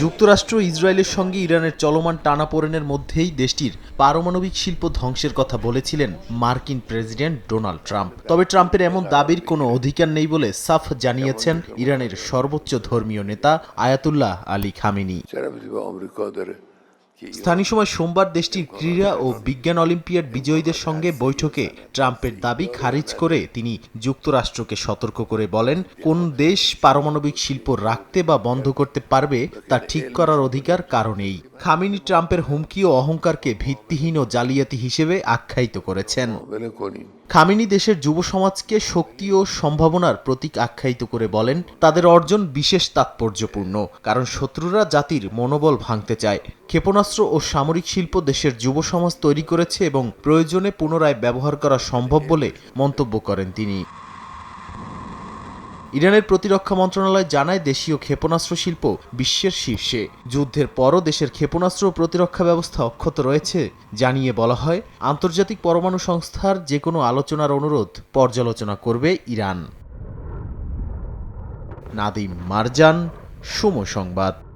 যুক্তরাষ্ট্র, ইসরায়েলের সঙ্গে ইরানের চলমান টানাপোড়েনের মধ্যেই দেশটির পারমাণবিক শিল্প ধ্বংসের কথা বলেছিলেন মার্কিন প্রেসিডেন্ট ডোনাল্ড ট্রাম্প। তবে ট্রাম্পের এমন দাবির কোনো অধিকার নেই বলে সাফ জানিয়েছেন ইরানের সর্বোচ্চ ধর্মীয় নেতা আয়াতুল্লাহ আলী খামিনি। স্থানীয় সময় সোমবার দেশটির ক্রীড়া ও বিজ্ঞান অলিম্পিয়াড বিজয়ীদের সঙ্গে বৈঠকে ট্রাম্পের দাবি খারিজ করে তিনি যুক্তরাষ্ট্রকে সতর্ক করে বলেন কোন দেশ পারমাণবিক শিল্প রাখতে বা বন্ধ করতে পারবে তা ঠিক করার অধিকার কারণেই। খামিনি ট্রাম্পের হুমকি ও অহংকারকে ভিত্তিহীন ও জালিয়াতি হিসেবে আখ্যায়িত করেছেন। খামিনি দেশের যুব সমাজকে শক্তি ও সম্ভাবনার প্রতীক আখ্যায়িত করে বলেন তাদের অর্জন বিশেষ তাৎপর্যপূর্ণ কারণ শত্রুরা জাতির মনোবল ভাঙতে চায়। ক্ষেপণাস্ত্র ও সামরিক শিল্প দেশের যুব সমাজ তৈরি করেছে এবং প্রয়োজনে পুনরায় ব্যবহার করা সম্ভব বলে মন্তব্য করেন তিনি। ইরানের প্রতিরক্ষা মন্ত্রণালয় জানায় দেশীয় ক্ষেপণাস্ত্র শিল্প বিশ্বের শীর্ষে। যুদ্ধের পরও দেশের ক্ষেপণাস্ত্র প্রতিরক্ষা ব্যবস্থা অক্ষত রয়েছে, জানিয়ে বলা হয়, আন্তর্জাতিক পরমাণু সংস্থার যে কোনো আলোচনার অনুরোধ পর্যালোচনা করবে ইরান। নাদিম মারজান, সময় সংবাদ।